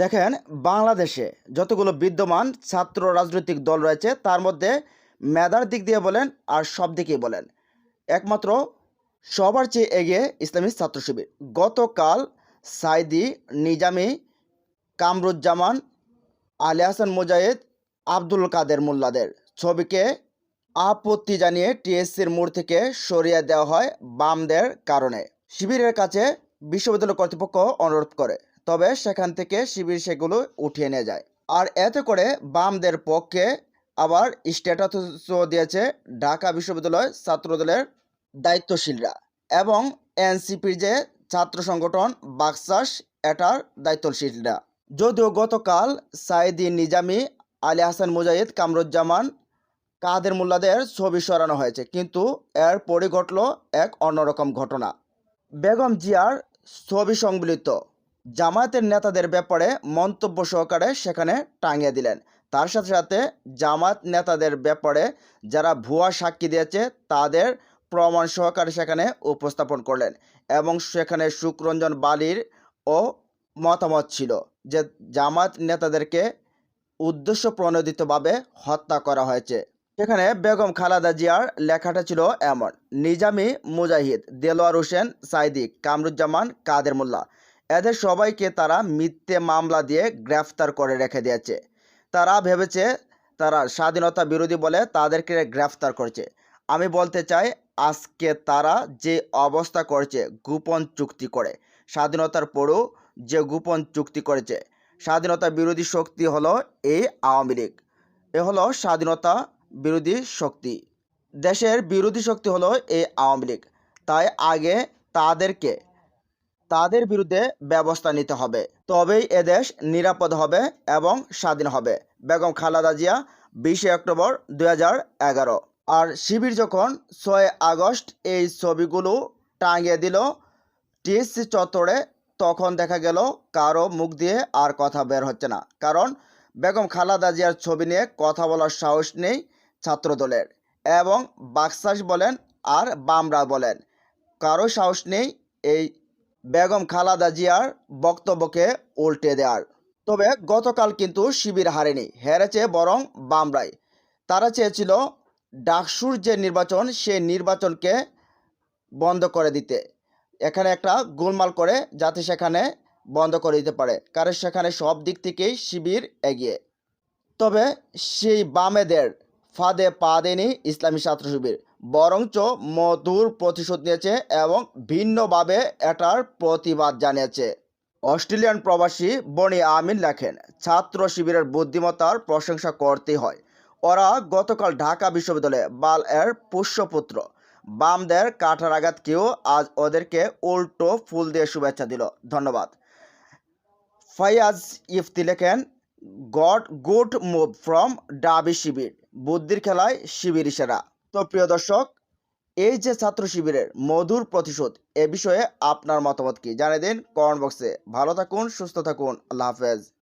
দেখেন, বাংলাদেশে যতগুলো বিদ্যমান ছাত্র রাজনৈতিক দল রয়েছে, তার মধ্যে মেধার দিক দিয়ে বলেন আর সব দিকেই বলেন। একমাত্র সবার চেয়ে এগিয়ে ইসলামী ছাত্র শিবির। গতকাল সাইদি নিজামি কামরুজ্জামান, আলী হাসান মুজাহিদ, আব্দুল কাদের মোল্লাদের ছবিকে আপত্তি জানিয়ে টিএসসির মোড় থেকে সরিয়ে দেওয়া হয় বামদের কারণে। শিবিরের কাছে বিশ্ববিদ্যালয় কর্তৃপক্ষ অনুরোধ করে। তবে সেখান থেকে শিবির সেগুলো উঠিয়ে নিয়ে যায়। আর এতে করে বামদের পক্ষে আবার স্ট্যাটাসও দিয়েছে ঢাকা বিশ্ববিদ্যালয় ছাত্রদলের দায়িত্বশীলরা এবং এনসিপির যে ছাত্র সংগঠন বাকসাস, এটার দায়িত্বশীলরা। যদিও গতকাল সাইদি নিজামি আলী হাসান মুজাহিদ কামরুজ্জামান কাদের মোল্লাদের ছবি সরানো হয়েছে, কিন্তু এর পরে ঘটল এক অন্যরকম ঘটনা। বেগম জিয়ার ছবি সংবলিত জামায়াতের নেতাদের ব্যাপারে মন্তব্য সহকারে সেখানে টাঙিয়ে দিলেন। তার সাথে সাথে জামাত নেতাদের ব্যাপারে যারা ভুয়া সাক্ষী দিয়েছে, তাদের প্রমাণ সহকারে সেখানে উপস্থাপন করলেন এবং সেখানে সুকরঞ্জন বালির ও মতামত ছিল যে জামাত নেতাদেরকে উদ্দেশ্য প্রণোদিতভাবে হত্যা করা হয়েছে। সেখানে বেগম খালাদা জিয়ার লেখাটা ছিল এমন, নিজামি মুজাহিদ, দেলোয়ার হোসেন সাইদি, কামরুজ্জামান কাদের মোল্লা। এদের সবাইকে তারা মিথ্যে মামলা দিয়ে গ্রেফতার করে রেখে দিয়েছে। তারা ভেবেছে তারা স্বাধীনতা বিরোধী বলে তাদেরকে গ্রেফতার করছে। আমি বলতে চাই, আজকে তারা যে অবস্থা করছে, গোপন চুক্তি করে। স্বাধীনতার পরেও যে গোপন চুক্তি করেছে, স্বাধীনতা বিরোধী শক্তি হলো এই আওয়ামী লীগ। এ হলো স্বাধীনতা বিরোধী শক্তি। দেশের বিরোধী শক্তি হলো এই আওয়ামী লীগ। তাই আগে তাদেরকে তাদের বিরুদ্ধে ব্যবস্থা নিতে হবে। তবেই এদেশ নিরাপদ হবে এবং স্বাধীন হবে। বেগম খালাদা জিয়া বিশে অক্টোবর দুই আর শিবির যখন ছয় আগস্ট এই ছবিগুলো টাঙিয়ে দিল টিএসসি চত্বরে, তখন দেখা গেল কারও মুখ দিয়ে আর কথা বের হচ্ছে না। কারণ বেগম খালাদা জিয়ার ছবি নিয়ে কথা বলার সাহস নেই ছাত্রদলের এবং বাকসাস বলেন আর বামরা বলেন। কারও সাহস নেই এই বেগম খালাদা জিয়ার বক্তব্যকে উল্টে দেওয়ার তবে গতকাল কিন্তু শিবির হারেনি, হেরেছে বরং বামরাই। তারা চেয়েছিল ডাকসুর যে নির্বাচন সেই নির্বাচনকে বন্ধ করে দিতে। এখানে একটা গোলমাল করে যাতে সেখানে বন্ধ করে দিতে পারে, কারণ সেখানে সব দিক থেকেই শিবির এগিয়ে। তবে সেই বামেদের ফাঁদে পা দেয়নি ইসলামী ছাত্র শিবির বরঞ্চ মধুর প্রতিশোধ নিয়েছে এবং ভিন্নভাবে এটার প্রতিবাদ জানিয়েছে। অস্ট্রেলিয়ান প্রবাসী বনি আমিন লেখেন, ছাত্র শিবিরের বুদ্ধিমত্তার প্রশংসা করতে হয়। ওরা গতকাল ঢাকা বিশ্ববিদ্যালয়ে বাল এর পুষ্যপুত্র। বামদের কাঠার আঘাত কেউ আজ ওদেরকে উল্টো ফুল দিয়ে শুভেচ্ছা দিল। ধন্যবাদ। ফাইয়াজ ইফতি লেখেন, god good move from Dabi Shibir. বুদ্ধির খেলায় শিবির সেরা। তো প্রিয় দর্শক, এই যে ছাত্র শিবিরের মধুর প্রতিশোধ, এ বিষয়ে আপনার মতামত কি? জানিয়ে দিন কমেন্ট বক্সে। ভালো থাকুন, সুস্থ থাকুন। আল্লাহ হাফেজ।